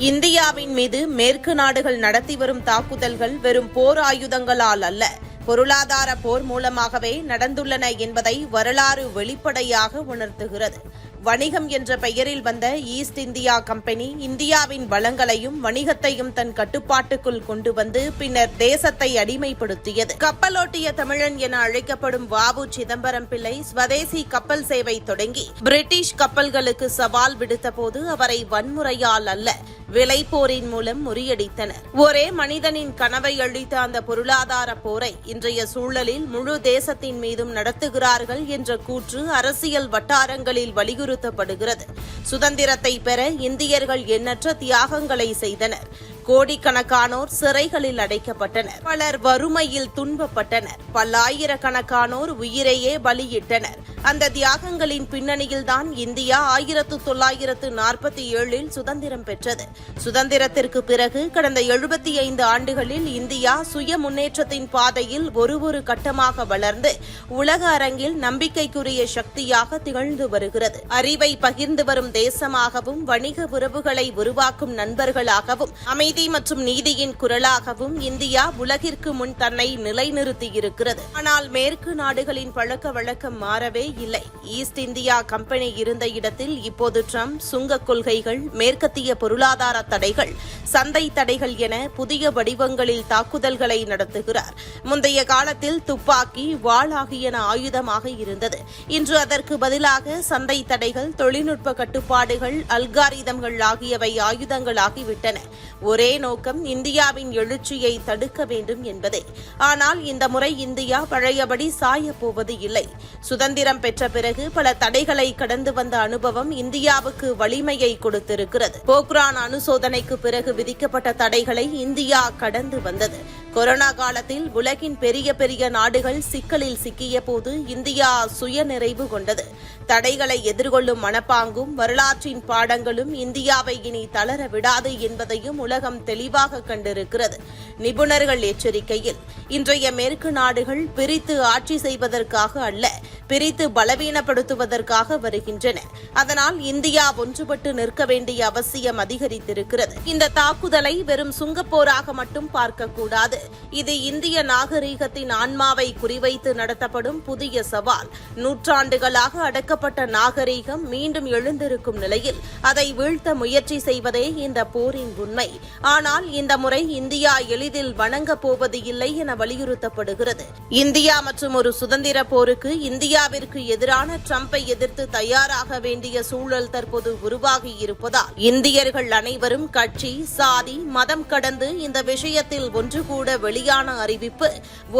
இந்தியாவின் மீது மேற்கு நாடுகள் நடத்தி வரும் தாக்குதல்கள் வெறும் போர் ஆயுதங்களால் அல்ல. பொருளாதார போர் மூலமாகவே நடந்துள்ளன என்பதை வரலாறு வெளிப்படையாக உணர்த்துகிறது. வணிகம் என்ற பெயரில் வந்த ஈஸ்ட் இந்தியா கம்பெனி இந்தியாவின் வளங்களையும் வணிகத்தையும் தன் கட்டுப்பாட்டுக்குள் கொண்டு வந்து பின்னர் தேசத்தை அடிமைப்படுத்தியது. கப்பலோட்டிய தமிழன் என அழைக்கப்படும் வாவு சிதம்பரம் பிள்ளை ஸ்வதேசி கப்பல் சேவை தொடங்கி பிரிட்டிஷ் கப்பல்களுக்கு சவால் விடுத்தபோது அவரை வன்முறையால் அல்ல விலைப்போரின் மூலம் முறியடித்தனர். ஒரே மனிதனின் கனவை அழித்த அந்த பொருளாதார போரை இன்றைய சூழலில் முழு தேசத்தின் மீதும் நடத்துகிறார்கள் என்ற கூற்று அரசியல் வட்டாரங்களில் வலியுறுத்தப்படுகிறது. சுதந்திரத்தை பெற இந்தியர்கள் எண்ணற்ற தியாகங்களை செய்தனர். கோடிக்கணக்கானோர் சிறைகளில் அடைக்கப்பட்டனர். பலர் வறுமையில் துன்பப்பட்டனர். பல்லாயிரக்கணக்கானோர் உயிரையே பலியிட்டனர். அந்த தியாகங்களின் பின்னணியில்தான் இந்தியா ஆயிரத்து தொள்ளாயிரத்து நாற்பத்தி ஏழில் சுதந்திரம் பெற்றது. சுதந்திரத்திற்கு பிறகு கடந்த எழுபத்தி ஐந்து ஆண்டுகளில் இந்தியா சுய முன்னேற்றத்தின் பாதையில் ஒரு ஒரு கட்டமாக வளர்ந்து உலக அரங்கில் நம்பிக்கைக்குரிய சக்தியாக திகழ்ந்து வருகிறது. அறிவை பகிர்ந்து வரும் தேசமாகவும் வணிக உறவுகளை உருவாக்கும் நண்பர்களாகவும் அமைதி மற்றும் நீதியின் குரலாகவும் இந்தியா உலகிற்கு முன் தன்னை நிலைநிறுத்தியிருக்கிறது. ஆனால் மேற்கு நாடுகளின் பழக்க வழக்கம் மாறவே இல்லை. ஈஸ்ட் இந்தியா கம்பெனி இருந்த இடத்தில் இப்போது ட்ரம்ப் சுங்க கொள்கைகள் மேற்கத்திய பொருளாதார தடைகள் சந்தை தடைகள் என புதிய வடிவங்களில் தாக்குதல்களை நடத்துகிறார். முந்தைய காலத்தில் துப்பாக்கி வாள் ஆகியன ஆயுதமாக இருந்தது. இன்று அதற்கு பதிலாக சந்தை தடைகள் தொழில்நுட்ப கட்டுப்பாடுகள் அல்காரிதம்கள் ஆகியவை ஆயுதங்களாகிவிட்டன. ஒரே நோக்கம் இந்தியாவின் எழுச்சியை தடுக்க வேண்டும் என்பதே. ஆனால் இந்த முறை இந்தியா பழையபடி சாயப்போவது இல்லை. சுதந்திரம் பெற்ற பிறகு பல தடைகளை கடந்து வந்த அனுபவம் இந்தியாவுக்கு வலிமையை கொடுத்திருக்கிறது. போக்ரான் அணுசோதனைக்கு பிறகு விதிக்கப்பட்ட தடைகளை இந்தியா கடந்து வந்தது. கொரோனா காலத்தில் உலகின் பெரிய பெரிய நாடுகள் சிக்கலில் சிக்கிய போது இந்தியா சுயநிறைவு கொண்டது. தடைகளை எதிர்கொள்ளும் மனப்பாங்கும் வரலாற்றின் பாடங்களும் இந்தியாவை இனி தளர விடாது என்பதையும் உலகம் தெளிவாக கண்டிருக்கிறது. நிபுணர்கள் எச்சரிக்கையில் இன்றைய மேற்கு நாடுகள் பிரித்து ஆட்சி செய்வதற்காக அல்ல பிரித்து பலவீனப்படுத்துவதற்காக வருகின்றன. அதனால் இந்தியா ஒன்றுபட்டு நிற்க வேண்டிய அவசியம் அதிகரித்திருக்கிறது. இந்த தாக்குதலை வெறும் சுங்கப்போராக மட்டும் பார்க்கக்கூடாது. இது இந்திய நாகரீகத்தின் ஆன்மாவை குறிவைத்து நடத்தப்படும் புதிய சவால். நூற்றாண்டுகளாக அடக்கப்பட்ட நாகரீகம் மீண்டும் எழுந்திருக்கும் நிலையில் அதை வீழ்த்த முயற்சி செய்வதே இந்த போரின் உண்மை. ஆனால் இந்த முறை இந்தியா எளிதில் வணங்கப் போவது இல்லை என வலியுறுத்தப்படுகிறது. இந்தியா மற்றும் ஒரு சுதந்திர போருக்கு இந்திய இந்தியாவிற்கு எதிரான ட்ரம்பை எதிர்த்து தயாராக வேண்டிய சூழல் தற்போது உருவாகி இருப்பதால் இந்தியர்கள் அனைவரும் கட்சி சாதி மதம் கடந்து இந்த விஷயத்தில் ஒன்று கூட வெளியான அறிவிப்பு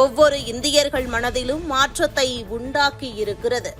ஒவ்வொரு இந்தியர்கள் மனதிலும் மாற்றத்தை உண்டாக்கி இருக்கிறது.